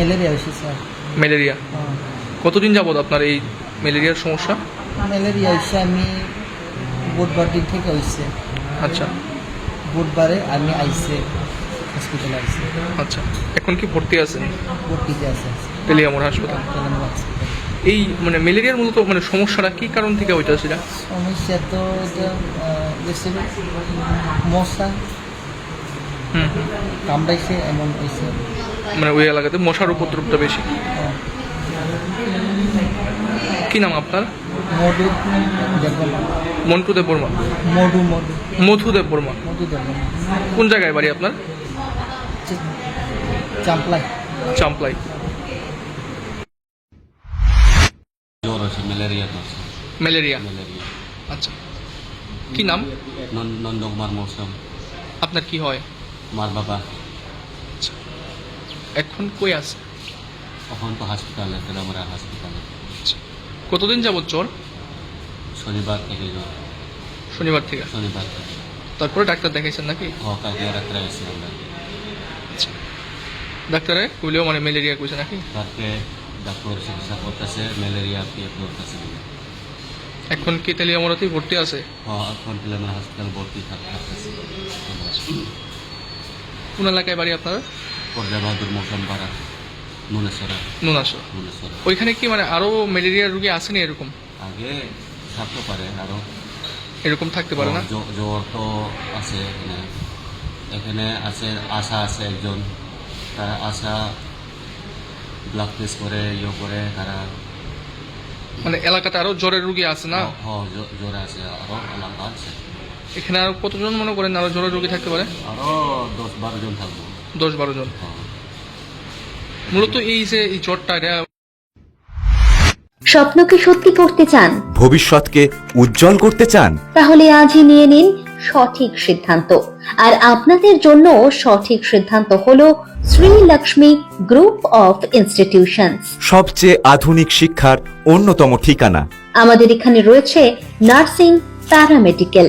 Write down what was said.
Malaria হয়েছে sir. Malaria? হ্যাঁ। কতদিন যাবত আপনার এই ম্যালেরিয়ার সমস্যা? ম্যালেরিয়া হয়েছে আমি বুধবার দিন থেকে হয়েছে। আচ্ছা। বুধবারে আমি আইসে হসপিটালে আইসে। আচ্ছা। এখন কি ভর্তি আছেন? ভর্তিতে আছে পেলিয়ামোর হাসপাতাল। এই মানে ম্যালেরিয়ার মূলত মানে সমস্যাটা কি কারণ থেকে হইতেছে এটা সমস্যা তো এটা মশা। কামড়াইছে এমন হয়েছে মানে ওই এলাকাতে মশার উপদ্রবটা বেশি। কি নাম আপনার? মধু মন্টু দেব বর্মা মধু মধু। মধু দেব বর্মা মধু দেখো কোন জায়গায় বাড়ি আপনার? চাম্পলাই। চাম্পলাই। জ্বর আছে ম্যালেরিয়া ম্যালেরিয়া। ম্যালেরিয়া। আচ্ছা। কি নাম? নন- নন্দকুমার মৌসুম। আপনার কি হয়? মার বাবা। আচ্ছা। এখন কই আছে? এখন তো হসপিটালে তেলামরা হসপিটালে আচ্ছা। কতদিন যাবত জ্বর? শনিবার থেকে জ্বর। শনিবার থেকে? শনিবার থেকে। তারপরে ডাক্তার দেখাইছেন নাকি? হকাকে রাত্রে এসে আমরা। আচ্ছা। ডাক্তারে কইলেও মানে ম্যালেরিয়া কইছে নাকি? তারপরে ডাক্তার চিকিৎসা করতেছে ম্যালেরিয়া পিয়ে করতেছে এখন কি তেলিয়ামরাতেই ভর্তি আছে? হ্যাঁ এখন তেলামরা হসপিটাল ভর্তি থাকতেছে। কোন এলাকায় বাড়ি আপনার? পর্যা বাহাদুর মৌসুম পাড়া নুনেশ্বরা। নুনাশো নুনেশ্বরা। ওইখানে কি মানে আরও ম্যালেরিয়ার রুগী আসেনি এরকম? আগে থাকতে পারে আরও এরকম থাকতে পারে না? জ- জ্বর তো আছে এখানে। এখানে আছে আশা আছে একজন। তারা আশা ব্লাড টেস্ট করে ইয়ে করে তারা মানে এলাকাতে আরও জ্বরের রুগী আছে না? হ জ্বর আছে আরও এলাকা আছে। এখানে আরও কতজন মনে করেন? আরও জ্বরের রুগী থাকতে পারে? আরও দশ বারো জন থাকব। দশ বারো জন। হ্যাঁ। মূলত এই যে এই জ্বরটা এটা স্বপ্নকে সত্যি করতে চান? ভবিষ্যৎকে উজ্জ্বল করতে চান? তাহলে আজই নিয়ে নিন সঠিক সিদ্ধান্ত। আর আপনাদের জন্য সঠিক সিদ্ধান্ত হলো Shri Lakshmi group of institutions. সবচেয়ে আধুনিক শিক্ষার অন্যতম ঠিকানা। আমাদের এখানে রয়েছে nursing paramedical.